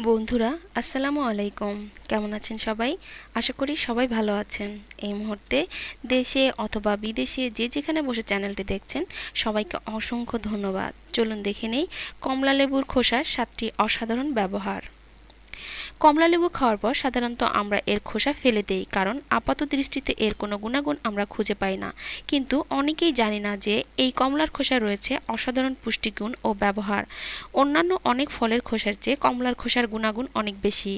বন্ধুরা, আসসালামু আলাইকুম। কেমন আছেন সবাই? আশা করি সবাই ভালো আছেন। এই মুহূর্তে দেশে অথবা বিদেশে যে যেখানে বসে চ্যানেলটি দেখছেন, সবাইকে অসংখ্য ধন্যবাদ। চলুন দেখে নেই কমলা লেবুর খোসার সাতটি অসাধারণ ব্যবহার। কমলা লেবু খাওয়ার পর সাধারণত আমরা এর খোসা ফেলে দেই, কারণ আপাত দৃষ্টিতে এর কোনো গুণাগুণ আমরা খুঁজে পাই না। কিন্তু অনেকেই জানি না যে এই কমলার খোসা রয়েছে অসাধারণ পুষ্টিগুণ ও ব্যবহার। অন্যান্য অনেক ফলের খোসার চেয়ে কমলার খোসার গুণাগুণ অনেক বেশি।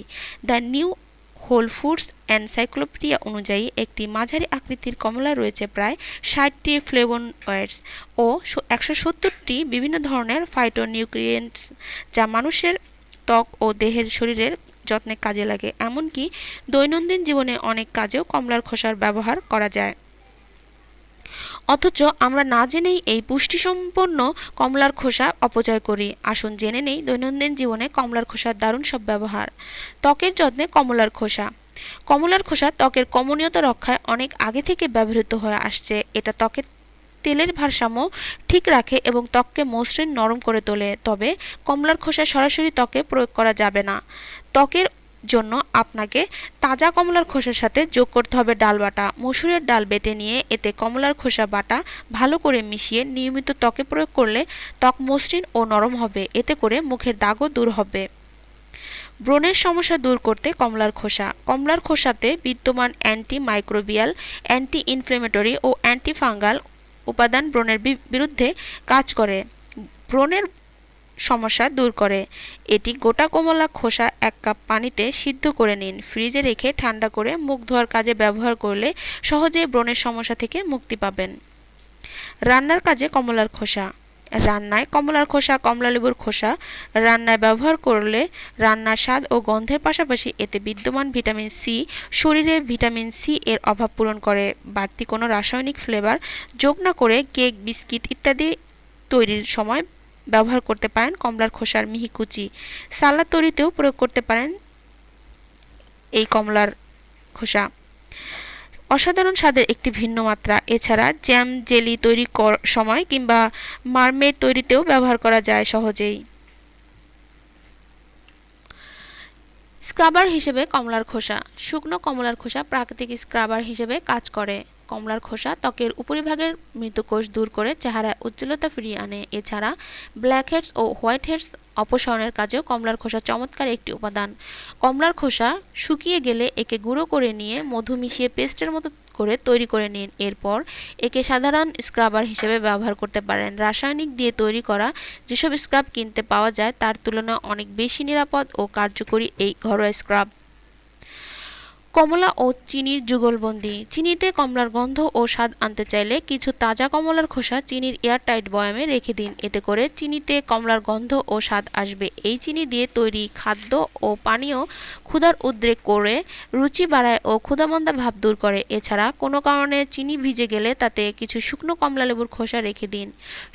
The New Whole Foods and Encyclopedia অনুযায়ী একটি মাঝারি আকৃতির কমলা রয়েছে প্রায় ষাটটি ফ্লেভোনয়েডস ও একশো সত্তরটি বিভিন্ন ধরনের ফাইটোনিউট্রিয়েন্টস যা মানুষের ত্বক ও দেহের শরীরের যত্নে কাজে লাগে, এমনকি দৈনন্দিন জীবনে অনেক কাজেও কমলার খোসার ব্যবহার করা যায়। অথচ আমরা না জেনেই এই পুষ্টিসম্পন্ন কমলার খোসা অপচয় করি। আসুন জেনে নেই দৈনন্দিন জীবনে কমলার খোসার দারুণ সব ব্যবহার। ত্বকের যত্নে কমলার খোসা। কমলার খোসা ত্বকের কমনীয়তা রক্ষায় অনেক আগে থেকে ব্যবহৃত হয়ে আসছে। এটা ত্বকের তেলের ভারসাম্য ঠিক রাখে এবং ত্বককে মসৃণ নরম করে তোলে, তবে কমলার খোসা সরাসরি ত্বকে প্রয়োগ করা যাবে না। ত্বকের জন্য আপনাকে তাজা কমলার খোসার সাথে যোগ করতে হবে ডাল বাটা। মসুরের ডাল বেটে নিয়ে এতে কমলার খোসা বাটা ভালো করে মিশিয়ে নিয়মিত ত্বকে প্রয়োগ করলে ত্বক মসৃণ ও নরম হবে। এতে করে মুখের দাগও দূর হবে। ব্রণের সমস্যা দূর করতে কমলার খোসা। কমলার খোসাতে বিদ্যমান অ্যান্টি মাইক্রোবিয়াল অ্যান্টি ইনফ্লেমেটরি ও অ্যান্টি ফাঙ্গাল উপাদান ব্রণের বিরুদ্ধে কাজ করে। ব্রণের সমস্যা দূর করে। এটি গোটা কমলা খোসা এক কাপ পানিতে সিদ্ধ করে নিন। ফ্রিজে রেখে ঠান্ডা করে মুখ ধোয়ার কাজে ব্যবহার করলে সহজেই ব্রণের সমস্যা থেকে মুক্তি পাবেন। রান্নার কাজে কমলার খোসা। রান্নায় কমলার খোসা কমলা লেবুর খোসা রান্নায় ব্যবহার করলে রান্নার স্বাদ ও গন্ধের পাশাপাশি এতে বিদ্যমান ভিটামিন সি, শরীরে ভিটামিন সি এর অভাব পূরণ করে। বাড়তি কোনো রাসায়নিক ফ্লেভার যোগ না করে কেক, বিস্কিট ইত্যাদি তৈরির সময় ব্যবহার করতে পারেন কমলার খোসার মিহি কুচি। সালাদ তৈরিতেও প্রয়োগ করতে পারেন এই কমলার খোসা। অসাধারণ স্বাদের একটি ভিন্ন মাত্রা। এছাড়া জ্যাম জেলি তৈরি সময় কিংবা মারমেড তৈরিতেও ব্যবহার করা যায় সহজেই। স্ক্রাবার হিসেবে কমলার খোসা। শুকনো কমলার খোসা প্রাকৃতিক স্ক্রাবার হিসেবে কাজ করে। কমলার খোসা ত্বকের উপরিভাগের মৃতকোষ দূর করে চেহারায় উজ্জ্বলতা ফিরিয়ে আনে। এছাড়া ব্ল্যাক হেডস ও হোয়াইট হেডস অপসারণের কাজেও কমলার খোসা চমৎকার একটি উপাদান। কমলার খোসা শুকিয়ে গেলে একে গুঁড়ো করে নিয়ে মধু মিশিয়ে পেস্টের মতো করে তৈরি করে নিন। এরপর একে সাধারণ স্ক্রাবার হিসেবে ব্যবহার করতে পারেন। রাসায়নিক দিয়ে তৈরি করা যেসব স্ক্রাব কিনতে পাওয়া যায়, তার তুলনায় অনেক বেশি নিরাপদ ও কার্যকরী এই ঘরোয়া স্ক্রাব। কমলা ও চিনির যুগলবন্দি। চিনিতে কমলার গন্ধ ও স্বাদ আনতে চাইলে কিছু তাজা কমলার খোসা চিনির এয়ারটাইট বয়ামে রেখে দিন। এতে করে চিনিতে কমলার গন্ধ ও স্বাদ আসবে। এই চিনি দিয়ে তৈরি খাদ্য ও পানীয় ক্ষুধার উদ্রেক করে রুচি বাড়ায় ও ক্ষুধামন্দা ভাব দূর করে। এছাড়া কোনো কারণে চিনি ভিজে গেলে তাতে কিছু শুকনো কমলা লেবুর খোসা রেখে দিন।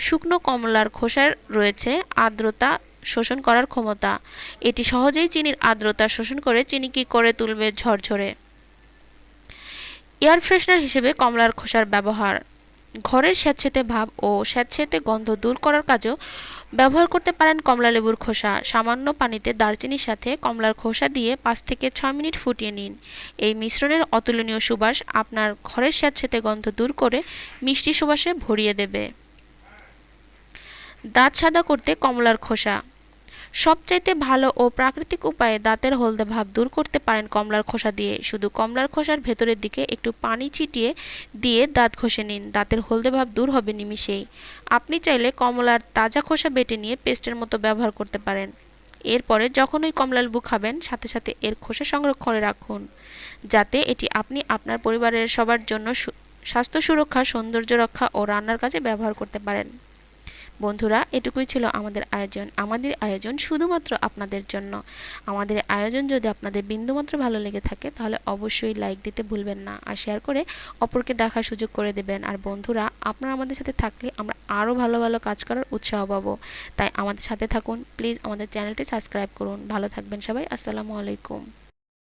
শুকনো কমলার খোসার রয়েছে আর্দ্রতা শোষণ করার ক্ষমতা। এটি সহজেই চিনির আর্দ্রতা শোষণ করে চিনিকে করে তুলবে ঝরঝরে। এয়ার ফ্রেশনার হিসেবে কমলার খোসার ব্যবহার। ঘরের স্যাঁতসেঁতে ভাব ও স্যাঁতসেঁতে গন্ধ দূর করার কাজেও ব্যবহার করতে পারেন কমলা লেবুর খোসা। সামান্য পানিতে দারচিনির সাথে কমলার খোসা দিয়ে পাঁচ থেকে ছয় মিনিট ফুটিয়ে নিন। এই মিশ্রণের অতুলনীয় সুবাস আপনার ঘরের স্যাঁতসেঁতে গন্ধ দূর করে মিষ্টি সুবাসে ভরিয়ে দেবে। দাঁত সাদা করতে কমলার খোসা। সবচাইতে ভালো ও প্রাকৃতিক উপায়ে দাঁতের হলদে ভাব দূর করতে পারেন কমলার খোসা দিয়ে। শুধু কমলার খোসার ভেতরের দিকে একটু পানি ছিটিয়ে দিয়ে দাঁত ঘষে নিন। দাঁতের হলদে ভাব দূর হবে নিমিষেই। আপনি চাইলে কমলার তাজা খোসা বেটে নিয়ে পেস্টের মতো ব্যবহার করতে পারেন। এরপরে যখন ওই কমলা লেবু খাবেন, সাথে সাথে এর খোসা সংরক্ষণে রাখুন, যাতে এটি আপনি আপনার পরিবারের সবার জন্য স্বাস্থ্য সুরক্ষা, সৌন্দর্য রক্ষা ও রান্নার কাজে ব্যবহার করতে পারেন। বন্ধুরা, এটুকুই ছিল আমাদের আয়োজন। আমাদের আয়োজন শুধুমাত্র আপনাদের জন্য। আমাদের আয়োজন যদি আপনাদের বিন্দুমাত্র ভালো লেগে থাকে, তাহলে অবশ্যই লাইক দিতে ভুলবেন না আর শেয়ার করে অপরকে দেখার সুযোগ করে দেবেন। আর বন্ধুরা, আপনারা আমাদের সাথে থাকলে আমরা আরও ভালো ভালো কাজ করার উৎসাহ পাবো। তাই আমাদের সাথে থাকুন। প্লিজ আমাদের চ্যানেলটি সাবস্ক্রাইব করুন। ভালো থাকবেন সবাই। আসসালামু আলাইকুম।